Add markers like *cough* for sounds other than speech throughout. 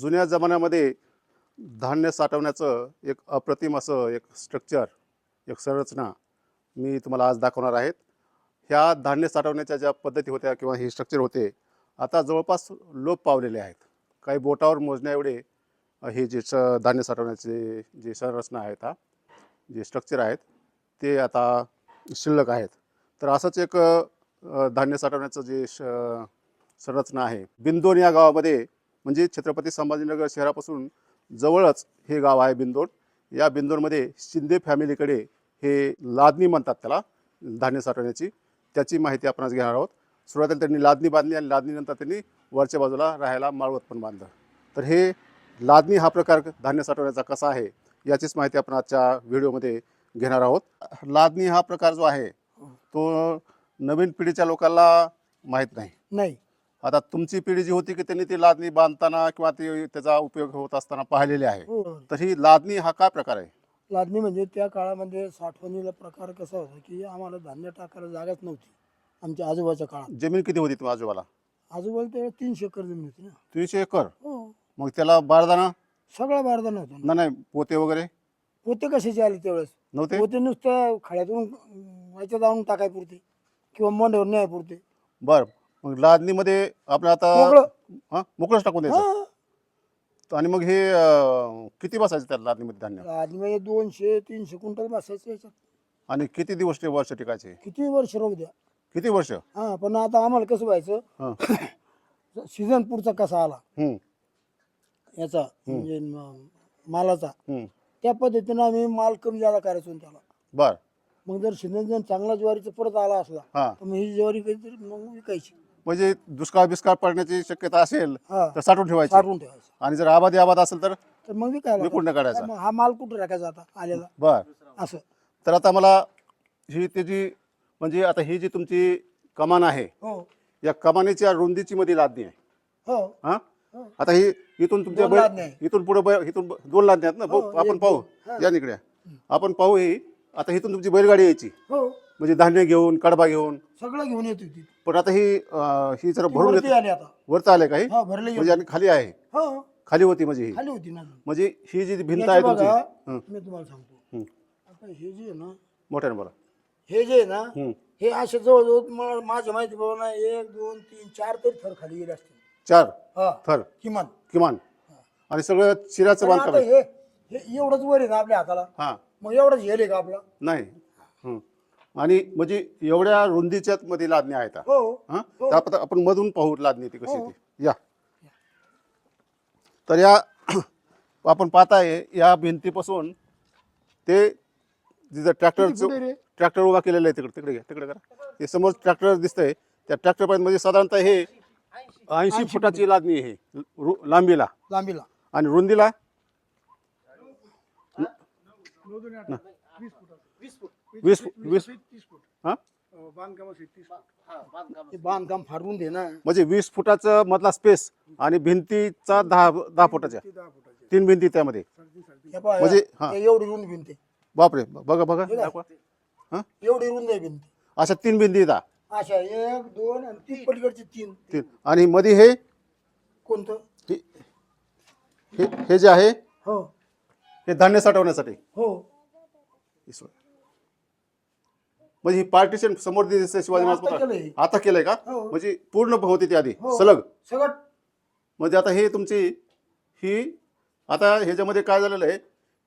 जुन्या जमान्यामध्ये धान्य साठवण्याचं एक अप्रतिम असं एक स्ट्रक्चर एक संरचना मी तुम्हाला आज दाखवणार आहेत. ह्या धान्य साठवण्याच्या ज्या पद्धती होत्या किंवा हे स्ट्रक्चर होते आता जवळपास लोप पावलेले आहेत. काही बोटावर मोजण्या एवढे हे जे स धान्य साठवण्याचे जे संरचना आहेत हा जे स्ट्रक्चर आहेत ते आता शिल्लक आहेत. तर असंच एक धान्य साठवण्याचं जे श संरचना आहे. बिंदोन या गावामध्ये म्हणजे छत्रपती संभाजीनगर शहरापासून जवळच हे गाव आहे बिंदोड. या बिंदोडमध्ये शिंदे फॅमिलीकडे हे लादणी म्हणतात त्याला धान्य साठवण्याची. त्याची माहिती आपण आज घेणार आहोत. सुरुवातीला त्यांनी लादणी बांधली आणि लादणीनंतर त्यांनी वरच्या बाजूला राहायला माळवत पण बांधलं. तर हे लादणी हा प्रकार धान्य साठवण्याचा कसा आहे याचीच माहिती आपण आजच्या व्हिडिओमध्ये घेणार आहोत. लादणी हा प्रकार जो आहे तो नवीन पिढीच्या लोकांना माहीत नाही. नाही. आता तुमची पिढी जी होती की त्यांनी ती लादणी बांधताना किंवा ती त्याचा उपयोग होत असताना पाहिलेले आहे. हो. तर ही लादणी हा काय प्रकार आहे? लादणी म्हणजे त्या काळामध्ये साठवणीला प्रकार कसा होता की आम्हाला धान्य टाकायला जागाच नव्हती आमच्या आजोबाच्या काळात. जमीन किती होती तुम्ही आजोबाला? आजोबाला त्यावेळेस तीनशे एकर जमीन होती ना. तीनशे एकर? हो. मग त्याला बारदाना सगळा बारदाना होता ना. ना नाही पोते वगैरे? पोते कशाचे आले त्यावेळेस नव्हते? पोते नुसतं खड्यातून अं, याच्यात जाऊन टाकाय पुरते किंवा मंडवर न्याय पुरते बर. मग लादणीमध्ये आपलं आता मोकळं. हा मोकळंच टाकून द्यायचं. हा. आणि मग हे अं, किती बसायचं त्या लादणीमध्ये धान्य? म्हणजे दोनशे तीनशे क्विंटल बसायचं याच्यात. आणि किती दिवस ते वर्ष टिकायचे? किती वर्ष राहू द्या. किती वर्ष? हा पण आता आम्हाला कसं व्हायचं? हा. *coughs* सीझन पुढचा कसा आला? हम्म, याचा म्हणजे म- मालाचा. हम्म. त्या पद्धतीनं आम्ही माल कमी जादा करायचो त्याला. बर. मग जर सीझन जर चांगला ज्वारीचा परत आला असला हा. तर मग ही ज्वारी कधीतरी मग विकायची. म्हणजे दुष्काळ बिस्काळ पडण्याची शक्यता असेल हा. तर साठवून ठेवायची. साठवून ठेवायचं. आणि जर आबादी आबाद असेल तर तर मग विकायला विकून नाही काढायचा मग हा माल कुठे टाकायचा आता? आलेला. बर. असं. तर आता मला ही त्याची म्हणजे आता ही जी तुमची कमान आहे हो. या कमानीच्या रुंदीची मध्ये लादणी आहे. हो. हा? हो. आता ही इथून तुमच्या दोन लादण्या आहे. बैल इथून पुढे बैल इथून ब- दोन लादण्या आहेत ना? हो, भाऊ, आपण पाहू. हा. या निकड्या. आपण पाहू ही. आता इथून तुमची बैलगाडी यायची. हो. म्हणजे धान्य घेऊन कडबा घेऊन. सगळं घेऊन येतो ती पण आता ही अं, ही जरा भरून वरती आली आता. वरचं आले काही हा? भरले म्हणजे आणि खाली आहे. हो. खाली होती म्हणजे ही. खाली होती ना. म्हणजे ही जी भिंत याची आहे तुमची. बघा, हं, मी तुम्हाला सांगतो. हं. आता हे जे आहे ना मोठ्याने बोला हे जे आहे ना हं. हे असे जवळजवळ मला माझ्या माहिती ना एक दोन तीन चार तरी थर खाली गेले असतील. चार हा. थर. किमान. किमान. आणि सगळं चिराचं पण बांधकाम आता आहे. हे हे एवढंच वर आहे ना आपल्या हाताला. हा. मग एवढंच झेल का आपला? नाही. हं. आणि म्हणजे एवढ्या रुंदीच्या मध्ये लादणी आहेत. हा. हो. तर आपण आपण मधून पाहू लादणी ती कशी हो. ती. या. तर या *clears throat* आपण पाहताय या भिंतीपासून ते जिथं किती ट्रॅक्टरचं पुढे रे? ट्रॅक्टर उभा केलेला आहे तिकडे. तिकडे घ्या तिकडे करा. ते समोर ट्रॅक्टर दिसतंय. त्या ट्रॅक्टर पर्यंत म्हणजे साधारणतः हे ऐंशी फुटाची लादणी आहे. रु- लांबीला. लांबीला. आणि रुंदीला? वीस फुट वीस हा? हे बांधकाम फाडून दे ना. म्हणजे वीस फुटाचं मधला स्पेस आणि भिंतीचा दहा दहा फुटाच्या. तीन भिंती त्यामध्ये. हे पहा, म्हणजे, हे- हा. हे एवढी रुंद भिंत. आहे. बापरे बघा बघा हे? दाखवा. एवढी रुंद आहे भिंत. अशा तीन भिंती येतात अशा एक दोन आणि तीन. पलीकडचे तीन. तीन. आणि मध्ये हे? कोणतं? हे हे- हे जे आहे? हो. हे धान्य साठवण्यासाठी. हो. म्हणजे ही पार्टिशन समोर दिसते शिवाजी आता महाराज केलंय. आता केलंय का हो. म्हणजे पूर्ण होती ती आधी हो. सलग सगळं म्हणजे आता हे तुमची ही आता ह्याच्यामध्ये काय झालेलं आहे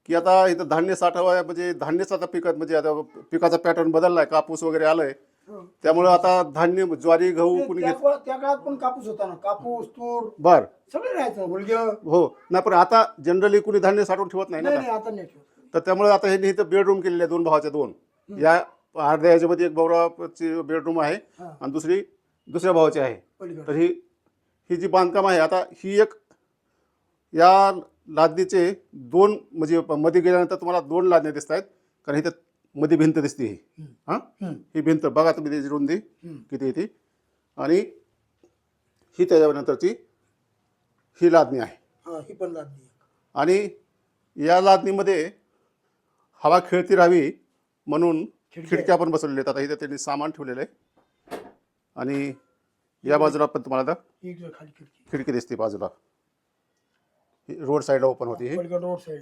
की आता इथं धान्य साठवा म्हणजे धान्यच आता पिकात म्हणजे आता पिकाचा पॅटर्न बदललाय कापूस वगैरे आलाय हो. त्यामुळे आता धान्य ज्वारी गहू कुणी त्या घेत काळात त्या काळात पण कापूस होता ना कापूस तूर बर सगळे राहायचं हो नाही पण आता जनरली कुणी धान्य साठवून ठेवत नाही ना नाही आता. नाही आता नाही ठेवत. तर त्यामुळे आता हे इथं बेडरूम केलेले आहे दोन भावाच्या दोन या अर्ध्या ह्याच्यामध्ये एक भाऊराची बेडरूम आहे हा. आणि दुसरी दुसऱ्या भावाची आहे. पलीकडे तर ही ही जी बांधकाम आहे आता ही एक या लादणीचे दोन म्हणजे प- मध्ये गेल्यानंतर तुम्हाला दोन लादण्या दिसत आहेत. कारण इथं मध्ये भिंत दिसते ही. हम्म. हां? हम्म. ही भिंत बघा तुम्ही त्याची रुंदी हम्म. किती येते आणि ही त्याच्यानंतरची ही लादणी आहे. हा ही पण लादली आणि या लादणीमध्ये हवा खेळती राहावी म्हणून खिडक्या. पण बसवलेल्या आहेत. आता इथे त्यांनी सामान ठेवलेलं आहे. आणि या बाजूला पण तुम्हाला आता खाली खिडकी. खिडकी दिसते बाजूला. ही रोड साईडला ओपन होती ही. पलीकडे रोड साईड.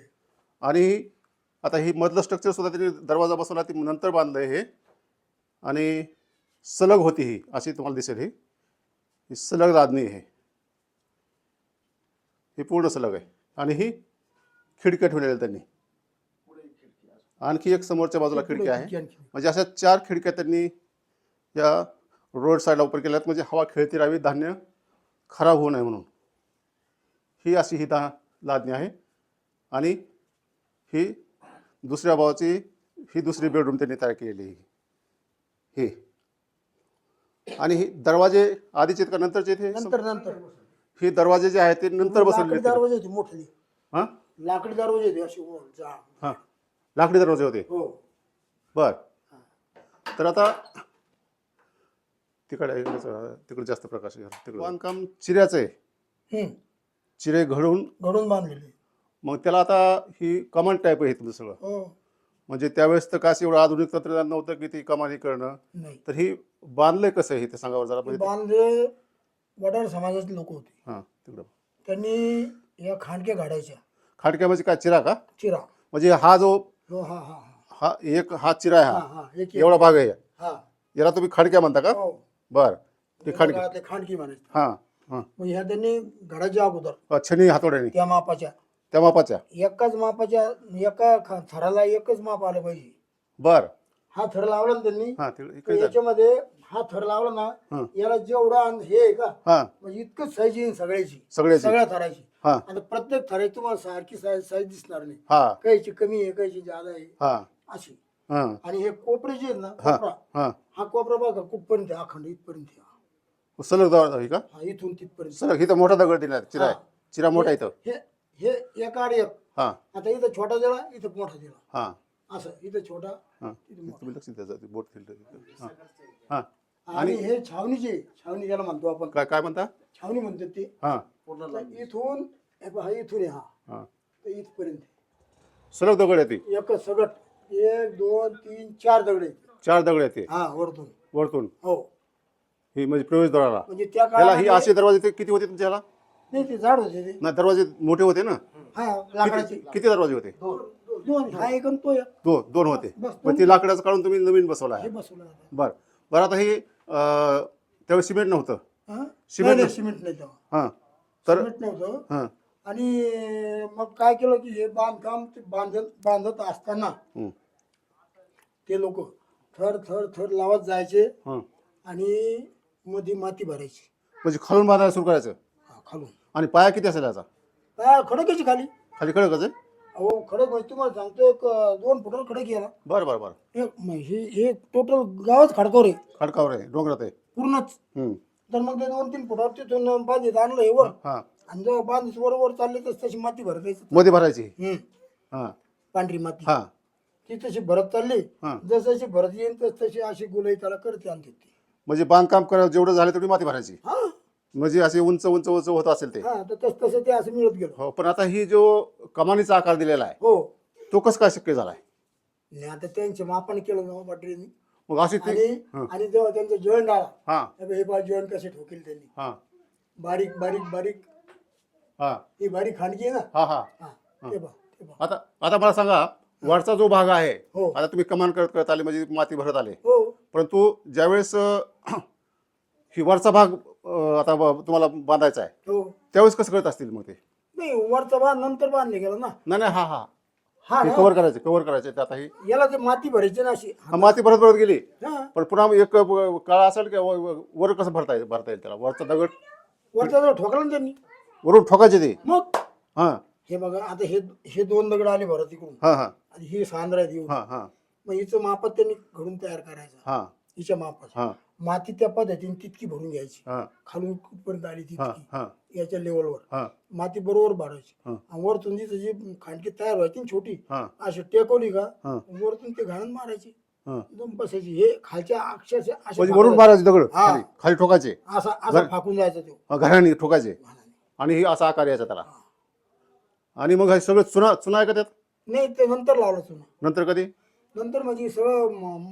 आणि आता ही मधलं स्ट्रक्चर सुद्धा त्यांनी दरवाजा बसवला ती नंतर बांधलंय हे. आणि सलग होती ही अशी तुम्हाला दिसेल ही. ही सलग लादणी आहे. ही पूर्ण सलग आहे. आणि ही खिडक्या ठेवलेल्या त्यांनी. आणखी एक समोरच्या बाजूला खिडकी आहे. म्हणजे अशा चार खिडक्या त्यांनी या रोड साईडला ओपन केल्यात म्हणजे हवा खेळती राहावी धान्य खराब होऊ नये म्हणून. ही अशी ही दा लादणी आहे. आणि ही दुसऱ्या भावाची ही दुसरी बेडरूम त्यांनी तयार केलेली आहे. ही. आणि ही दरवाजे आधीचे आहेत का? नंतरचे आहेत हे? नंतर नंतर. ही दरवाजे जे आहेत ते नंतर आहेत. दरवाजे होते मोठे. हां? लाकडी दरवाजे होते असे हां. लाकडी दरवाजे होते. हो. बर. तर आता तिकडे तिकडे जास्त प्रकाश. तिकडे. बांधकाम चिऱ्याचं आहे. हम्म. चिरे घडवून घडून बांधलेले. मग त्याला आता ही कमांड टाईप आहे तुमचं सगळं. हो. म्हणजे त्यावेळेस तर काय एवढं आधुनिक तंत्रज्ञान नव्हतं की ती कमानी करणं. नाही. तर ही बांधलंय कसं आहे ते सांगावं जरा म्हणजे बांधले वडार समाजाचे लोक होते. हां तिकडं त्यांनी या खांडक्या गाडायच्या. खाडक्या म्हणजे काय चिरा का? चिरा. म्हणजे हा जो हो हा हा हा. एक हा चिरा आहे हा. हा हा एक. एवढा भाग आहे. हा. याला तुम्ही खाडक्या म्हणता का? हो. बर. ते त्या खाडकी. काळातले खांडकी म्हणायचे. हां हां. मग ह्या त्यांनी घडाच्या अगोदर छनी हातोड्याने. त्या मापाच्या. त्या मापाच्या. एकाच मापाच्या एका ख- थराला एकच माप आलं पाहिजे. बर. हा थर लावला ना त्यांनी हां तर जा. याच्यामध्ये हा थर लावला. ना याला जेवढा हे आहे का हां. म्हणजे इतकंच साईज येईल सगळ्याची. सगळ्याची. सगळ्या थराची. हां. आणि प्रत्येक थराची तुम्हाला सारखी साईज साईज दिसणार नाही. हां. काहीची कमी आहे काहीची जादा आहे हां. अशी. हां. आणि हे कोपरे जे आहेत ना हां. कोपरा हां. हा कोपरा बघा कुठपर्यंत आहे, अखंड इथपर्यंत आहे. सलग दरवाजा आहे का? हा इथून तिथपर्यंत. सलग इथं मोठा दगड दिला चिरा आहे. चिरा मोठा इथं. हे हे एका आड एक. हां. आता इथं छोटा दिला इथं मोठा दिला. हां. असं इथं छोटा हां. इथं मोठा. तुम्ही लक्ष द्या बोट फिल्टर हां. हां. आणि हे छावणीचे छावणी ज्याला म्हणतो आपण काय काय म्हणता? छावणी म्हणतात ते हां. इथून हे पहा, इथून आहे हा. हां. तर इथपर्यंत सलग दगड आहे ती? एक सगट एक दोन तीन चार दगड चार दगड आहे ते? हा वरतून. वरतून? हो. ही म्हणजे प्रवेशद्वाराला? म्हणजे त्या त्याला ही काळात असे दरवाजे ते किती होते तुमच्याला नाही ते झाड होते ते. नाही दरवाजे मोठे होते ना? हा लाकडाचे. किती किती दरवाजे होते? दोन. हा एक आणि तो एक. दोन दोन होते. बस मग ते लाकडाचं काढून तुम्ही नवीन बसवला हे आहे बसवलं. बरं. बरं आता हे त्यावेळेस सिमेंट नव्हतं. हा? सिमेंट नाही, नाही, सिमेंट नाही तेव्हा. हां. तर सिमेंट नव्हतं. हां. आणि मग काय केलं की हे बांधकाम ते बांधत बांधत असताना हं, ते लोक थर थर थर लावत जायचे हां. आणि मध्ये माती भरायची. म्हणजे खालून बांधायला सुरू करायचं? हा, खालून. आणि पाया किती असेल याचा काय खडकाची खाली. खाली खडकच आहे अहो खडक म्हणजे तुम्हाला सांगतो एक अं, दोन फुटावर खडक गेला बरं बरं बरं. एक म- हे हे टोटल गावच खडकावर आहे. खडकावर आहे डोंगरात आहे. पूर्णच. हं, तर मग ते दोन तीन फुटावर तिथून बांधित आणलं हे वर. हां. आणि जेव्हा बांधित वर वर चालले तर तशी माती भरत जायचं मध्ये भरायची. हम्म. हां. पांढरी माती. हां. ती तशी भरत चालली. हां. जशी भरत येईल तस तशी अशी गुलाई त्याला करते आणते ती म्हणजे बांधकाम करायला जेवढं झालं तेवढी माती भरायची. हा. म्हणजे असे उंच उंच उंच होत असेल ते. हा तर तस तसं ते असं मिळत गेलं. हो पण आता ही जो कमानीचा आकार दिलेला आहे. हो. तो कसं काय शक्य झालाय? नाही आता त्यांचे मापन केलं ना मग अशी ती आणि हं. आणि जेव्हा त्यांचं जॉईंट आला हां. हे बा जॉईंट कसे ठोकेल त्यांनी. हां. बारीक बारीक बारीक. हां. ही बारीक खांडकी आहे ना? हां हां. हा. ते बा ते बा आता आता मला सांगा वरचा जो भाग आहे हो. आता तुम्ही कमान करत करत आले म्हणजे माती भरत आले. हो. परंतु ज्यावेळेस अं, ही वरचा भाग अं, आता ब- तुम्हाला बांधायचा आहे हो. त्यावेळेस कसं करत असतील मग ते? नाही वरचा बांध नंतर बांधले गेला ना. नाही नाही हा हा. हा हे ना. कव्हर करायचे कव्हर करायचे ते आता ही. याला ते माती भरायची ना अशी. हा, माती भरत भरत गेली. हा. पण पुन्हा एक काळा असेल की व- व- वर कसं भरता येईल भरता येईल त्याला? वरचा दगड? वरचा जर ठोकला ना त्यांनी. वरून ठोकायचे ते. मग? हां. हे बघा आता हे हे दोन दगड आले भरत इकडून हां हां. आणि ही सांद्रा येऊन हां हां. मग हिचं मापात त्यांनी घडून तयार करायचं. हां. हिच्या मापात हां. माती त्या पद्धतीने तितकी भरून घ्यायची. हां. खालून कुठपर्यंत आली हां तितकी. हां याच्या लेवलवर हां. माती बरोबर भरायची. हां. आणि वरतून जी खांडकी तयार व्हायची ना छोटी हां. अशी टेकवली का हां. वरतून ते घालून मारायची. हां. एकदम बसायची. हे खालच्या अक्षरशः अशा म्हणजे वरून मारायचे दगड? हा. खाली खाली ठोकायचे. असा असा फाकून जायचा तो. घराने ठोकायचे. आणि ही असा आकार यायचा त्याला. आणि मग हे सगळं चुना चुना आहे का त्यात? नाही ते नंतर लावलं तुम्ही नंतर कधी? नंतर म्हणजे सगळं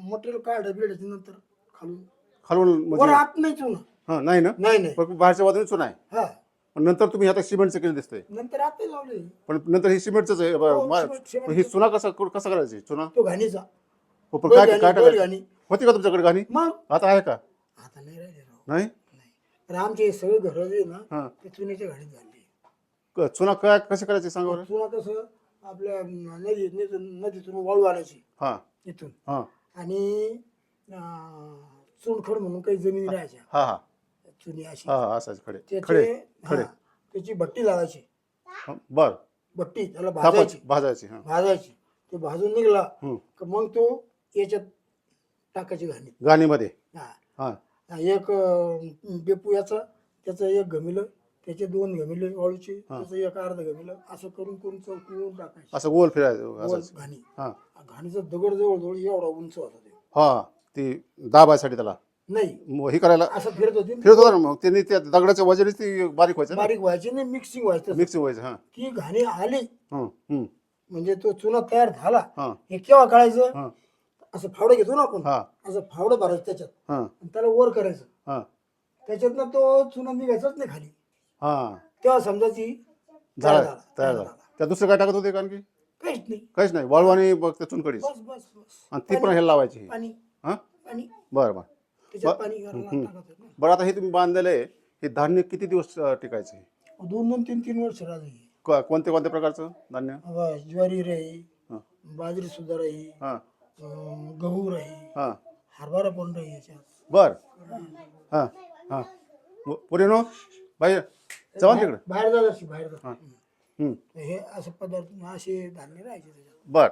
मटेरियल काढ नंतर खालून. खालून वर म्हणजे आत नाही चुना हां नाही ना? नाही नाही. पण बाहेरच्या बाजूने चुना आहे. हा. पण नंतर तुम्ही आता सिमेंटचं केलं दिसतंय. नंतर आता लावले पण नंतर ही सिमेंटच आहे. ब- हो, मा- सिमेंट- सिमेंट. ही चुना कसा कसा करायची चुना? तो घाणीचा. हो, पण काय घाणी, काय टाकायचं? घाणी. होती का तुमच्याकडे गाणी मग? आता आहे का? आता नाही राहिले राव. नाही? नाही. तर आमचे हे सगळे घर जे ना हां. ते चुन्याच्या घाणीत झाले. क- चुना काय कशी करायची सांगा बरं? चुना कसं आपल्या नदी नदीतून नदीतून वाळू आणायची. हां. इथून. हां. आणि अं, चुनखड म्हणून काही जमिनी राहायच्या. हां हां. चुनी अशी. हां हां असायचे. खडे. खडे त्याचे खडे हा, त्याची भट्टी लावायची. हं, बर. भट्टी त्याला भाजायची. भाजायची हां. भाजायची. ते भाजून निघला. हं. का मग तो याच्यात टाकायची घाणीत. गाणीमध्ये हा. हां. हा, एक अं, बेपू याचा त्याचं एक घमिलं त्याचे दोन घमिले वाळूचे त्याचं एक अर्ध घमिलं असं करून करून चौकून टाकायचं. असं गोल फिरायचं वर घाणी. हां घाणीचा दगड जवळजवळ एवढा उंच होता ते. हां. ती दाबायसाठी त्याला. नाही. हे करायला असं फिरत होती. फिरत होता ना मग. त्यांनी त्या दगडाच्या वजनीच ती बारीक व्हायचं ना? बारीक व्हायची नाही मिक्सिंग व्हायचं मिक्सिंग व्हायचं हां. ती घाणी आली. हं, हं, म्हणजे तो चुना तयार झाला. हां. हे केव्हा काढायचं? हां. असं फावडं घेतो ना आपण. हां. असं फावडं भरायचं त्याच्यात. हां. आणि त्याला वर करायचं. हां. त्याच्यातनं तो चुना निघायचाच नाही खाली. हां. तेव्हा समजायची झाला झाला, तयार झाला. त्या दुसरं काय टाकत होते कारण की? काहीच नाही. काहीच नाही. वाळू आणि मग ते चुनकडीच बस बस बस. आणि ती पण. ह्याला लावायची. पाणी. हां? बरं बरं. बरं आता हे तुम्ही बांधलेलं आहे हे धान्य किती दिवस अं, टिकायचं आहे? दोन दोन तीन तीन वर्ष राहिली क- कोणत्या कोणत्या प्रकारचं धान्य? ज्वारी राही हां. बाजरी सुद्धा राही हां. अं, गहू राही हां. हरभरा पण राही याच्यात. बर. हां. हां पुरे नो बाई चव्हाण तिकडे. बाहेर जात बाहेर जात हां. हं. हे असं पदार्थ असे धान्य राहायचे त्याच्यात. बर.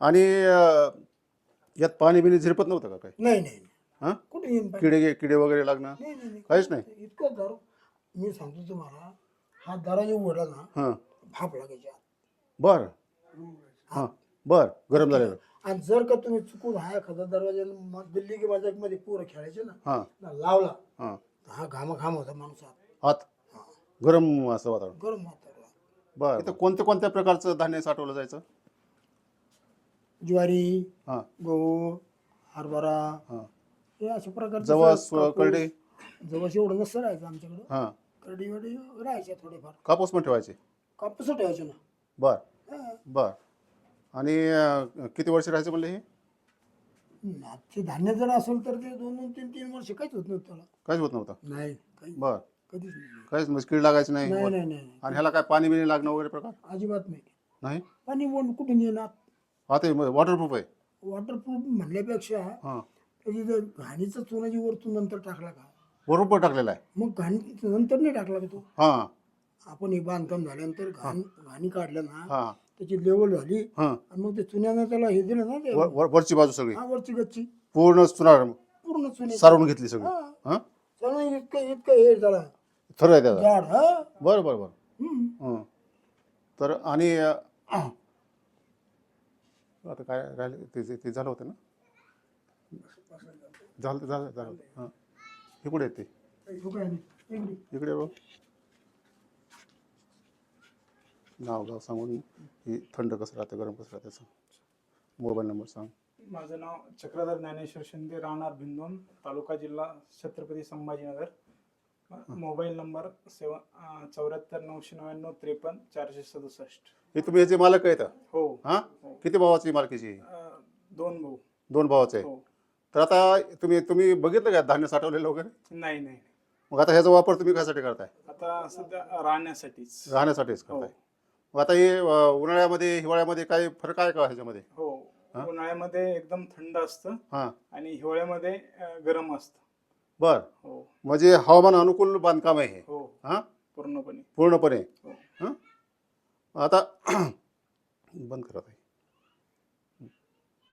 आणि अं, यात पाणी बिणी झिरपत नव्हतं का काय नाही नाही. नाही. हां? कुठे येईन पाणी? किडे किडे वगैरे लागणं? नाही नाही नाही. काहीच नाही? इतकं दारू मी सांगतो तुम्हाला हा दराजा उघडला ना हां. भाप लागायची आत. बर. हां. बर. गरम झालेलं. आणि जर का तुम्ही चुकून हा एखादा दरवाजा म- दिल्ली की माझ्या मध्ये पोरं खेळायचे ना हां. ना लावला हां. तर हा घामा घाम होता माणूस आत. आत? गरम असं वातावरण. गरम वातावरण. बरं. इथं कोणत्या कोणत्या प्रकारचं धान्य साठवलं जायचं? ज्वारी हां. गहू हरभरा हां. हे अशा प्रकारचे जवस करडे. जवस एवढं नसतं राहायचं आमच्याकडं. हां. करडी वडी राहायच्या थोडेफार. कापूस पण ठेवायचे? कापूस ठेवायचे ना. बर. हा. बर. आणि अं, किती वर्ष राहायचं म्हणलं हे? ना, ते धान्य जर असेल तर ते दोन दोन तीन तीन वर्ष काहीच होत नव्हतं त्याला. काहीच होत नव्हतं? नाही काही बर. कधीच नाही. काहीच म्हणजे कीड लागायची नाही? नाही नाही नाही नाही. आणि ह्याला काय पाणी बिणी लागणं वगैरे प्रकार? अजिबात नाही. नाही? पाणी कुठून येणार? आता वॉटरप्रूफ आहे. वॉटरप्रूफ म्हणल्यापेक्षा हां. त्याची जर घाणीचा चुनाची वरतून नंतर टाकला का? बरोबर टाकलेला आहे. मग घाणी नंतर नाही टाकला का तो? हां. आपण हे बांधकाम झाल्यानंतर घाण घाणी काढलं ना हां. त्याची लेवल झाली हां. आणि मग ते चुन्यानं त्याला हे दिलं ना ते वर- वर- वरची बाजू सगळी. हा वरची गच्ची. पूर्ण चुनार पूर्ण चुने. सारवून घेतली सगळी. हा. हां? इतकं इतकं हे झालं. खरं आहे त्याचा झाड हा. बरं बरं बरं. हम्म. हं. तर आणि अं, आता काय राहिलं ते ते- ते झालं होतं ना? झालं झालं झालं हां. हे कुठे आहेत ते? इकडे. बघ. नाव गाव सांगून हे थंड कसं राहतं गरम कसं राहतं सांग. मोबाईल नंबर सांग. माझं नाव चक्रधर ज्ञानेश्वर शिंदे राहणार भिंदोन तालुका जिल्हा Chhatrapati Sambhajinagar. Mobile number seven चौऱ्याहत्तर नऊशे नव्याण्णव त्रेपन्न चारशे सदुसष्ट. हे तुम्ही याचे मालक आहेत? हो. हां? किती भावाची मालकीची अं, दोन भाऊ. दोन भावाचे? आहे हो. तर आता तुम्ही तुम्ही बघितलं का धान्य साठवलेलं वगैरे? नाही नाही. मग आता ह्याचा वापर तुम्ही कशासाठी करताय? आता सध्या राहण्यासाठीच. राहण्यासाठीच हो. करताय. मग आता हे अं, उन्हाळ्यामध्ये हिवाळ्यामध्ये काही फरक आहे का ह्याच्यामध्ये? हो. हा? उन्हाळ्यामध्ये एकदम थंड असतं हां. आणि हिवाळ्यामध्ये अं, गरम असतं. बर. हो. म्हणजे हवामान अनुकूल बांधकाम आहे हे. हो. हां? पूर्णपणे. पूर्णपणे. हो. हां? आता *clears throat* बंद करा ताई.